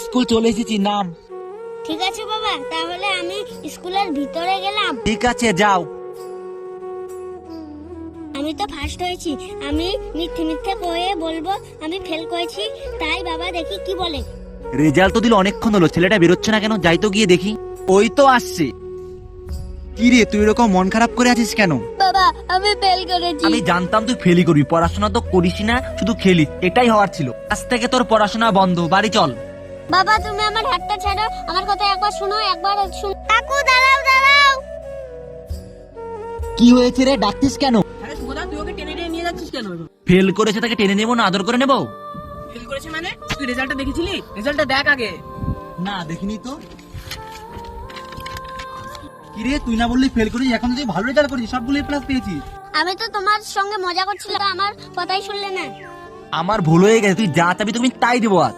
School চলে এসেছি নাম। ঠিক আছে বাবা তাহলে আমি স্কুলের ভিতরে গেলাম। ঠিক আছে যাও। আমি তো ফার্স্ট হয়েছি আমি মিথ্যে মিথ্যে কয়ে বলব আমি ফেল করেছি তাই বাবা দেখি কি বলে। রেজাল্ট তো দিল অনেকক্ষণ হলো ছেলেটা বেরোচ্ছে না কেন? যাই তো গিয়ে দেখি। ওই তো আসছে। কি রে তুই এরকম মন খারাপ করে আছিস কেন? বাবা আমি ফেল করেছি। আমি জানতাম তুই ফেলি করবি পড়াশোনা তো করিস না শুধু খেলি এটাই হওয়ার ছিল। আজ থেকে তোর পড়াশোনা বন্ধ বাড়ি চল। বাবা তুমি আমার হাতটা ছাড়ো। আমার কথা একবার শোনো একবার শুনো। কাকু দাঁড়াও দাঁড়াও। কি হয়েছে রে? ডাকতিস কেন? আরে সুগদা তুই ওকে টেনে টেনে নিয়ে যাচ্ছিস কেন ফেল করেছে তাকে টেনে নেব না আদর করে নেব? ফেল করেছে মানে? তুই রেজাল্টটা দেখেছিলি? রেজাল্টটা দেখ আগে। না দেখিনি তো। কি রে তুই না বললি ফেল করিস এখন তুই ভালো রেজাল্ট করিস সবগুলো প্লাস পেয়েছিস। আমি তো তোমার সঙ্গে মজা করছিলাম আমার কথাই শুনলে না। আমার ভুল হয়ে গেছে তুই যা চাবি তুমি তাই দেবো আজ।